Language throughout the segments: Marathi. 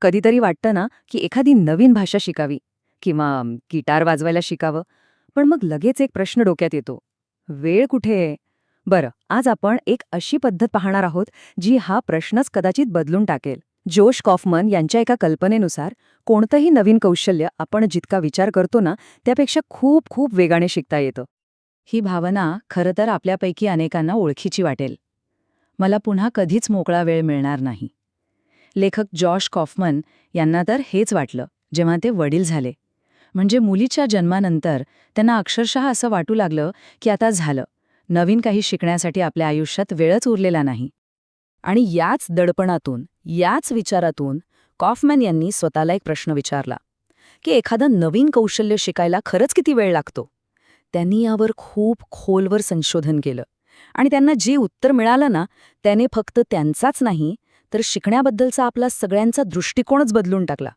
कधीतरी वाटतं ना की एखादी नवीन भाषा शिकावी किंवा गिटार वाजवायला शिकावं. पण मग लगेच एक प्रश्न डोक्यात येतो. वेळ कुठे आहे? बरं आज आपण एक अशी पद्धत पाहणार आहोत जी हा प्रश्नच कदाचित बदलून टाकेल. जोश कॉफमन यांच्या एका कल्पनेनुसार कोणतंही नवीन कौशल्य आपण जितका विचार करतो ना त्यापेक्षा खूप खूप वेगाने शिकता येतं. ही भावना खरं तर आपल्यापैकी अनेकांना ओळखीची वाटेल. मला पुन्हा कधीच मोकळा वेळ मिळणार नाही. लेखक जॉश कॉफमन यांना तर हेच वाटलं जेव्हा ते वडील झाले. म्हणजे मुलीच्या जन्मानंतर त्यांना अक्षरशः असं वाटू लागलं की आता झालं. नवीन काही शिकण्यासाठी आपल्या आयुष्यात वेळच उरलेला नाही. आणि याच दडपणातून याच विचारातून कॉफमॅन यांनी स्वतःला एक प्रश्न विचारला की एखादं नवीन कौशल्य शिकायला खरंच किती वेळ लागतो? त्यांनी यावर खूप खोलवर संशोधन केलं. आणि त्यांना जे उत्तर मिळालं ना त्याने फक्त त्यांचाच नाही तर शिकण्याबद्दलचा आपला सगळ्यांचा दृष्टिकोनच बदलून टाकला.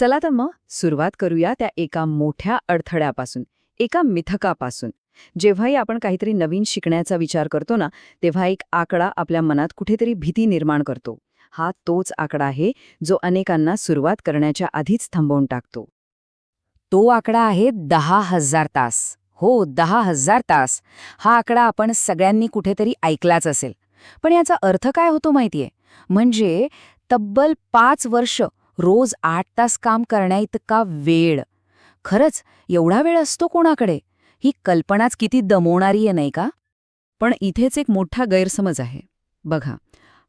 चला तर मग सुरुवात करूया त्या एका मोठ्या अडथळ्यापासून एका मिथकापासून. जेव्हाही आपण काहीतरी नवीन शिकण्याचा विचार करतो ना तेव्हा एक आकडा आपल्या मनात कुठेतरी भीती निर्माण करतो. हा तोच आकडा आहे जो अनेकांना सुरुवात करण्याच्या आधीच थांबवून टाकतो. तो आकडा आहे दहा हजार तास. हो दहा हजार तास. हा आकडा आपण सगळ्यांनी कुठेतरी ऐकलाच असेल. पण याचा अर्थ काय होतो माहितीये? म्हणजे तब्बल पाच वर्ष रोज आठ तास काम करण्याइतका वेळ. खरंच एवढा वेळ असतो कोणाकडे? ही कल्पनाच किती दमवणारी आहे नाही का? पण इथेच एक मोठा गैरसमज आहे. बघा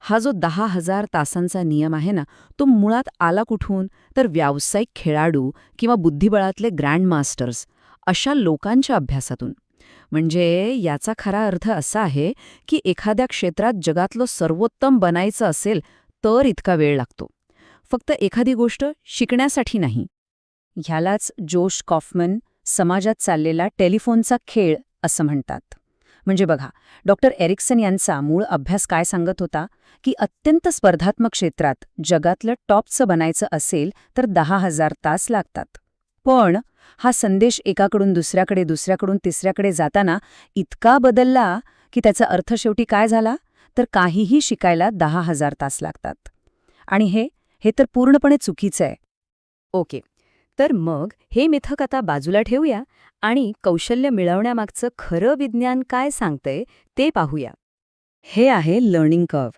हा जो दहा हजार तासांचा नियम आहे ना तो मुळात आला कुठून? तर व्यावसायिक खेळाडू किंवा बुद्धिबळातले ग्रँडमास्टर्स अशा लोकांच्या अभ्यासातून. म्हणजे याचा खरा अर्थ असा आहे की एखाद्या क्षेत्रात जगातलं सर्वोत्तम बनायचं असेल तर इतका वेळ लागतो. फक्त एखादी गोष्ट शिकण्यासाठी नाही. ह्यालाच जोश कॉफमन समाजात चाललेला टेलिफोनचा खेळ असं म्हणतात. म्हणजे बघा डॉक्टर एरिक्सन यांचा मूळ अभ्यास काय सांगत होता? की अत्यंत स्पर्धात्मक क्षेत्रात जगातलं टॉपचं बनायचं असेल तर दहा हजार तास लागतात. पण हा संदेश एकाकडून दुसऱ्याकडे दुसऱ्याकडून तिसऱ्याकडे जाताना इतका बदलला की त्याचा अर्थ शेवटी काय झाला? तर काहीही शिकायला दहा हजार तास लागतात. आणि हे हे तर पूर्णपणे चुकीचं आहे. ओके. तर मग हे मिथक आता बाजूला ठेवूया आणि कौशल्य मिळवण्यामागचं खरं विज्ञान काय सांगतंय ते पाहूया. हे आहे लर्निंग कर्व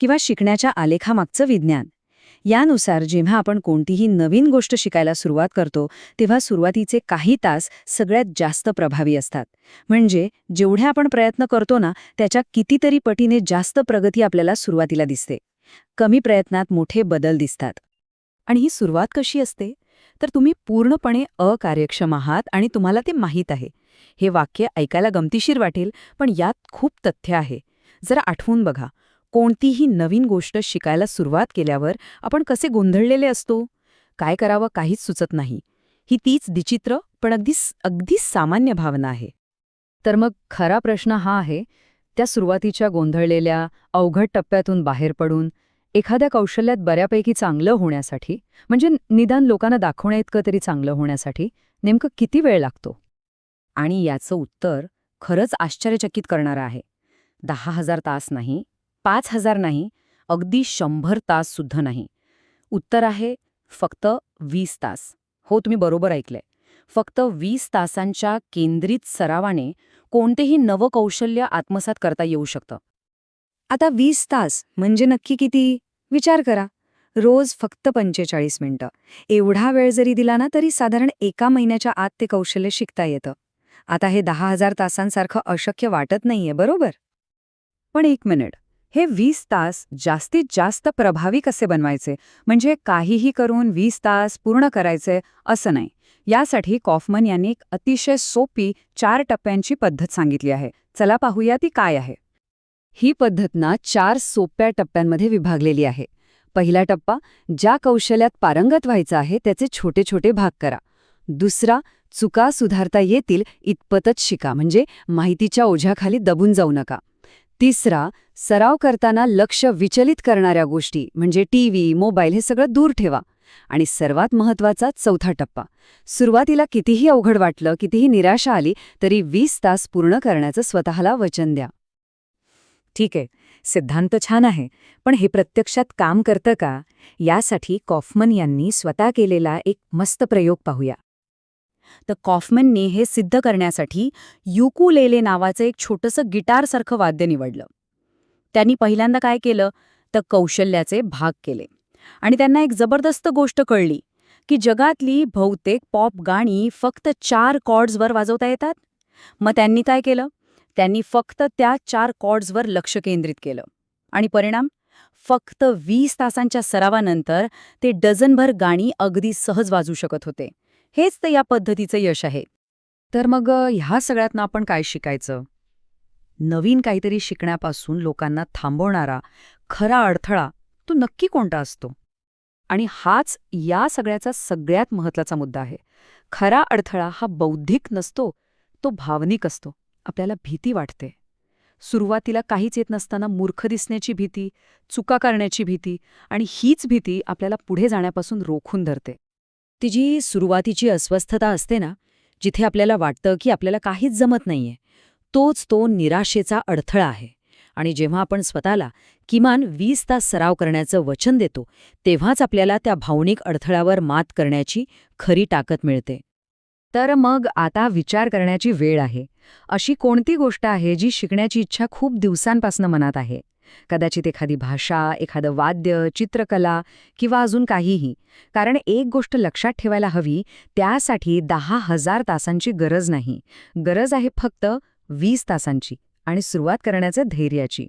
किंवा शिकण्याच्या आलेखामागचं विज्ञान. यानुसार जेव्हा आपण कोणतीही नवीन गोष्ट शिकायला सुरुवात करतो तेव्हा सुरुवातीचे काही तास सगळ्यात जास्त प्रभावी असतात. म्हणजे जेवढे आपण प्रयत्न करतो ना त्याच्या कितीतरी पटीने जास्त प्रगती आपल्याला सुरुवातीला दिसते. कमी प्रयत्नात मोठे बदल दिसतात. आणि ही सुरुवात कशी असते? तर तुम्ही पूर्णपणे अकार्यक्षम आहात आणि तुम्हाला ते माहीत आहे. हे वाक्य ऐकायला गमतीशीर वाटेल पण यात खूप तथ्य आहे. जरा आठवून बघा. कोणतीही नवीन गोष्ट शिकायला सुरुवात केल्यावर आपण कसे गोंधळलेले असतो? काय करावं काहीच सुचत नाही. ही तीच विचित्र पण अगदी अगदी सामान्य भावना आहे. तर मग खरा प्रश्न हा आहे त्या सुरुवातीच्या गोंधळलेल्या अवघड टप्प्यातून बाहेर पडून एखाद्या कौशल्यात बऱ्यापैकी चांगलं होण्यासाठी म्हणजे निदान लोकांना दाखवण्याइतकं तरी चांगलं होण्यासाठी नेमकं किती वेळ लागतो? आणि याचं उत्तर खरंच आश्चर्यचकित करणारं आहे. दहा हजार तास नाही पाच हजार नाही अगदी शंभर तास सुद्धा नाही. उत्तर आहे फक्त वीस तास. हो तुम्ही बरोबर ऐकलंय. फक्त वीस तासांच्या केंद्रित सरावाने कोणतेही नवकौशल्य आत्मसात करता येऊ शकतं. आता वीस तास म्हणजे नक्की किती? विचार करा. रोज फक्त पंचेचाळीस मिनिटं. एवढा वेळ जरी दिला ना तरी साधारण एका महिन्याच्या आत ते कौशल्य शिकता येतं. आता हे दहा हजार तासांसारखं अशक्य वाटत नाहीये बरोबर? पण एक मिनिट. हे वीस तास जास्तीत जास्त प्रभावी कसे बनवायचे? म्हणजे काहीही करून वीस तास पूर्ण करायचे असं नाही. यासाठी कॉफमन यांनी एक अतिशय सोपी चार टप्प्यांची पद्धत सांगितली आहे. चला पाहूया ती काय आहे. ही पद्धत ना चार सोप्या टप्प्यांमध्ये विभागलेली आहे. पहिला टप्पा ज्या कौशल्यात पारंगत व्हायचं आहे त्याचे छोटे छोटे भाग करा. दुसरा चुका सुधारता येतील इतपतच शिका. म्हणजे माहितीच्या ओझ्याखाली दबून जाऊ नका. तिसरा सराव करताना लक्ष विचलित करणाऱ्या गोष्टी म्हणजे टीव्ही मोबाईल हे सगळं दूर ठेवा. आणि सर्वात महत्त्वाचा चौथा टप्पा. सुरुवातीला कितीही अवघड वाटलं कितीही निराशा आली तरी वीस तास पूर्ण करण्याचं स्वतःला वचन द्या. ठीक आहे सिद्धांत छान आहे पण हे प्रत्यक्षात काम करतं का? यासाठी कॉफमन यांनी स्वतः केलेला एक मस्त प्रयोग पाहूया. तर कॉफमनने हे सिद्ध करण्यासाठी युकुलेले नावाचं एक छोटंसं गिटारसारखं वाद्य निवडलं. त्यांनी पहिल्यांदा काय केलं? तर कौशल्याचे भाग केले. आणि त्यांना एक जबरदस्त गोष्ट कळली की जगातली बहुतेक पॉप गाणी फक्त चार कॉर्ड्सवर वाजवता येतात. मग त्यांनी काय केलं? त्यांनी फक्त त्या चार कॉर्ड्सवर लक्ष केंद्रित केलं. आणि परिणाम? फक्त वीस तासांच्या सरावानंतर ते डझनभर गाणी अगदी सहज वाजू शकत होते. हेच तर या पद्धतीचं यश आहे. तर मग ह्या सगळ्यातनं आपण काय शिकायचं? नवीन काहीतरी शिकण्यापासून लोकांना थांबवणारा खरा अडथळा तो नक्की कोणता असतो? आणि हाच या सगळ्याचा सगळ्यात महत्त्वाचा मुद्दा आहे. खरा अडथळा हा बौद्धिक नसतो तो भावनिक असतो. आपल्याला भीती वाटते. सुरुवातीला काहीच येत नसताना मूर्ख दिसण्याची भीती चुका करण्याची भीती आणि हीच भीती आपल्याला पुढे जाण्यापासून रोखून धरते. ती जी सुरुवातीची अस्वस्थता असते ना जिथे आपल्याला वाटतं की आपल्याला काहीच जमत नाहीये तोच तो निराशेचा अडथळा आहे. आणि जेव्हा आपण स्वतःला किमान वीस तास सराव करण्याचं वचन देतो तेव्हाच आपल्याला त्या भावनिक अडथळ्यावर मात करण्याची खरी ताकद मिळते. तर मग आता विचार करण्याची वेळ आहे. अशी कोणती गोष्ट आहे जी शिकण्याची इच्छा खूप दिवसांपासून मनात आहे? कदाचित एखादी भाषा एखादं वाद्य चित्रकला किंवा अजून काहीही. कारण एक गोष्ट लक्षात ठेवायला हवी त्यासाठी दहा हजार तासांची गरज नाही. गरज आहे फक्त वीस तासांची आणि सुरुवात करण्याच्या धैर्याची.